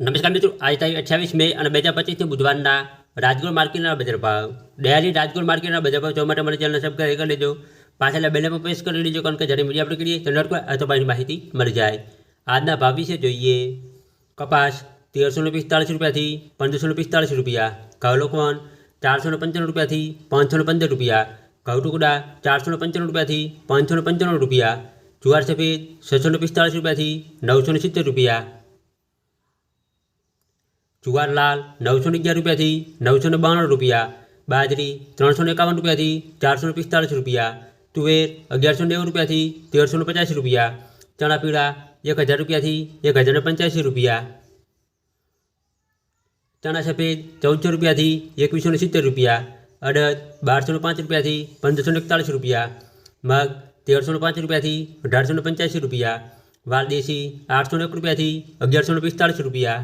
નમસ્કાર મિત્રો આજે તારીખ અઠ્યાવીસ મે અને બે હજાર પચીસથી બુધવારના રાજકોટ માર્કેટના બજાર ભાવ ડેલી રાજકોટ માર્કેટના બજાર ભાવ જોવા માટે મારી ચેનલ સબસ્ક્રાઈબ કરી લેજો પાછળના બેલે પર પ્રેસ કરી લેજો કારણ કે જ્યારે મીડિયા આપણે કરીએ તો નોટ પર અથવા માહિતી મળી જાય આજના ભાવ વિશે જોઈએ કપાસ તેરસો ને પિસ્તાળીસ રૂપિયાથી પંદરસો ને પિસ્તાળીસ રૂપિયા ઘઉં લોકવન ચારસો ને પંચાણું રૂપિયાથી પાંચસો ને પંદર રૂપિયા ઘઉં ટુકડા ચારસો ને પંચાણું રૂપિયાથી પાંચસો ને પંચાણું રૂપિયા જુવાર સફેદ છસો ને પિસ્તાળીસ રૂપિયાથી નવસો ને સિત્તેર રૂપિયા જુવારલાલ નવસો ને અગિયાર રૂપિયાથી નવસો ને બાણું રૂપિયા બાજરી ત્રણસો ને એકાવન રૂપિયાથી ચારસો ને પિસ્તાળીસ રૂપિયા તુવેર અગિયારસો નેવું રૂપિયાથી તેરસો ને પચાસ રૂપિયા ચણા પીળા એક હજાર રૂપિયાથી એક હજાર ને પંચ્યાસી રૂપિયા ચણા સફેદ ચૌદસો રૂપિયાથી એકવીસો ને સિત્તેર રૂપિયા અડદ બારસો ને પાંચ રૂપિયાથી પંદરસો ને એકતાળીસ રૂપિયા મગ તેરસો ને પાંચ રૂપિયાથી અઢારસો ને પંચ્યાસી રૂપિયા વાલદેશી આઠસો ને એક રૂપિયાથી અગિયારસો ને પિસ્તાળીસ રૂપિયા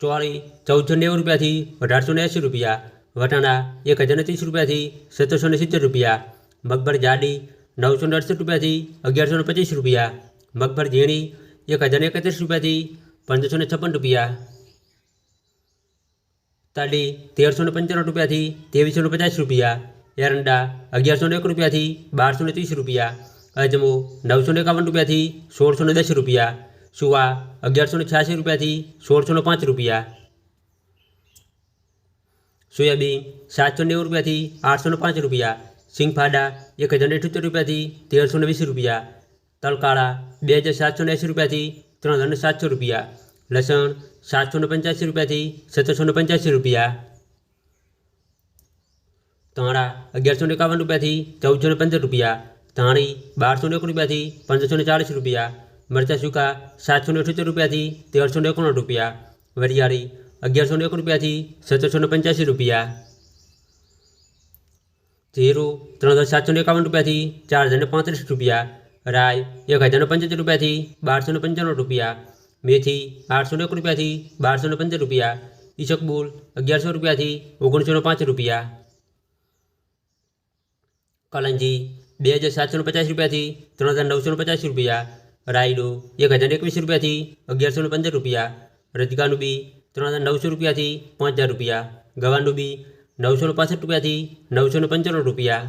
ચોળી ચૌદસો નેવું રૂપિયાથી અઢારસો ને એંસી રૂપિયા, વટાણા એક હજાર ને ત્રીસ રૂપિયાથી સત્તરસો ને સિત્તેર રૂપિયા, મગફળ જાડી નવસો ને અડસઠ રૂપિયાથી અગિયારસો ને પચીસ રૂપિયા, મગફળ ઝીણી એક હજાર ને એકત્રીસ રૂપિયાથી પંદરસો ને છપ્પન રૂપિયા તાલી તેરસો ને પંચાણું રૂપિયાથી ત્રેવીસો ને પચાસ રૂપિયા, એરંડા અગિયારસો ને એક રૂપિયાથી બારસો ને ત્રીસ રૂપિયા, અજમો નવસો ને એકાવન રૂપિયાથી સોળસો ને દસ રૂપિયા સુવા અગિયારસો ને છ્યાસી રૂપિયાથી સોળસો ને પાંચ રૂપિયા સોયાબીન સાતસો નેવું રૂપિયાથી આઠસો ને પાંચ રૂપિયા સિંગફાડા એક હજાર ને અઠ્યોતેર રૂપિયાથી તેરસો ને વીસ રૂપિયા તલકાળા બે હજાર સાતસો ને એંસી રૂપિયાથી ત્રણ હજાર ને સાતસો રૂપિયા લસણ સાતસો ને પંચ્યાસી રૂપિયાથી સત્તરસો ને પંચ્યાસી રૂપિયા ધાણા અગિયારસો ને એકાવન રૂપિયાથી ચૌદસો ને પંદર રૂપિયા ધાણી બારસો ને એક રૂપિયાથી પંદરસો ને ચાળીસ રૂપિયા મરચાં સૂકા સાતસો ને અઠ્યોતેર રૂપિયાથી તેરસો ને એકોણ રૂપિયા વરિયાળી અગિયારસો ને એક રૂપિયાથી સત્તરસો ને પંચ્યાસી રૂપિયા જીરું ત્રણ હજાર સાતસો ને એકાવન રૂપિયાથી ચાર હજાર ને પાંત્રીસ રૂપિયા રાય એક હજાર ને પંચોતેર રૂપિયાથી બારસો ને પંચાણું રૂપિયા મેથી આઠસો ને એક રૂપિયાથી બારસો ને પંદર રૂપિયા ઈસકબુલ અગિયારસો રૂપિયાથી ઓગણીસો ને પાંચ રૂપિયા કલંજી બે હજાર સાતસો ને પચાસ રૂપિયાથી ત્રણ હજાર નવસો ને પચાસ રૂપિયા રાયડો એક હજાર એકવીસ રૂપિયાથી અગિયારસો ને પંદર રૂપિયા રજગાનું બી ત્રણ હજાર નવસો રૂપિયાથી પાંચ હજાર રૂપિયા, ગવાનું બી નવસો ને પાસઠ રૂપિયાથી નવસો ને પંચાણું રૂપિયા.